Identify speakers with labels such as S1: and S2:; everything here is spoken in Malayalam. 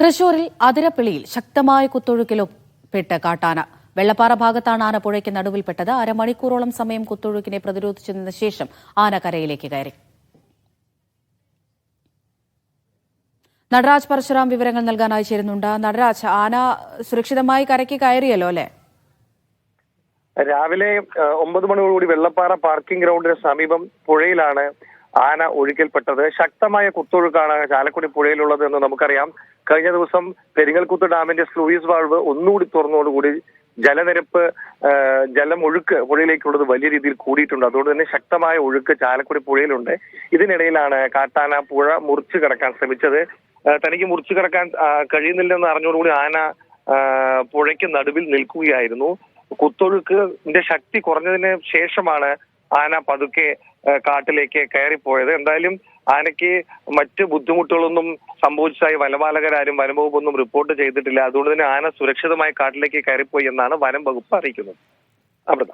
S1: തൃശൂരിൽ അതിരപ്പിളിയിൽ ശക്തമായ കുത്തൊഴുക്കിലും പെട്ട് കാട്ടാന. വെള്ളപ്പാറ ഭാഗത്താണ് ആന പുഴയ്ക്ക് നടുവിൽപ്പെട്ടത്. അരമണിക്കൂറോളം സമയം കുത്തൊഴുക്കിനെ പ്രതിരോധിച്ചു നിന്ന ശേഷം ആന കരയിലേക്ക് കയറി. നടരാജ് പരശുറാം വിവരങ്ങൾ നൽകാനായി ചേരുന്നുണ്ട്. നടരാജ് ആന സുരക്ഷിതമായി കരയ്ക്ക് കയറിയല്ലോ അല്ലെ?
S2: രാവിലെ ഒമ്പത് മണിയോടുകൂടി വെള്ളപ്പാറ പാർക്കിംഗ് ഗ്രൗണ്ടിന് സമീപം പുഴയിലാണ് ആന ഒഴുക്കിൽപ്പെട്ടത്. ശക്തമായ കുത്തൊഴുക്കാണ് ചാലക്കുടി പുഴയിലുള്ളത് എന്ന് നമുക്കറിയാം. കഴിഞ്ഞ ദിവസം പെരിങ്ങൽകുത്ത് ഡാമിന്റെ സ്ലൂയിസ് വാൾവ് ഒന്നുകൂടി തുറന്നതോടുകൂടി ജലനിരപ്പ് ജലം ഒഴുക്ക് പുഴയിലേക്കുള്ളത് വലിയ രീതിയിൽ കൂടിയിട്ടുണ്ട്. അതുകൊണ്ട് തന്നെ ശക്തമായ ഒഴുക്ക് ചാലക്കുടി പുഴയിലുണ്ട്. ഇതിനിടയിലാണ് കാട്ടാന പുഴ മുറിച്ചു കിടക്കാൻ ശ്രമിച്ചത്. തനിക്ക് മുറിച്ചു കിടക്കാൻ കഴിയുന്നില്ലെന്ന് അറിഞ്ഞോടുകൂടി ആന പുഴയ്ക്ക് നടുവിൽ നിൽക്കുകയായിരുന്നു. കുത്തൊഴുക്കിന്റെ ശക്തി കുറഞ്ഞതിന് ശേഷമാണ് ആന പതുക്കെ കാട്ടിലേക്ക് കയറിപ്പോയത്. എന്തായാലും ആനയ്ക്ക് മറ്റ് ബുദ്ധിമുട്ടുകളൊന്നും സംഭവിച്ചതായി വനപാലകരാരും വനംവകുപ്പൊന്നും റിപ്പോർട്ട് ചെയ്തിട്ടില്ല. അതുകൊണ്ട് തന്നെ ആന സുരക്ഷിതമായി കാട്ടിലേക്ക് കയറിപ്പോയി എന്നാണ് വനം വകുപ്പ് അറിയിക്കുന്നത്. അമൃത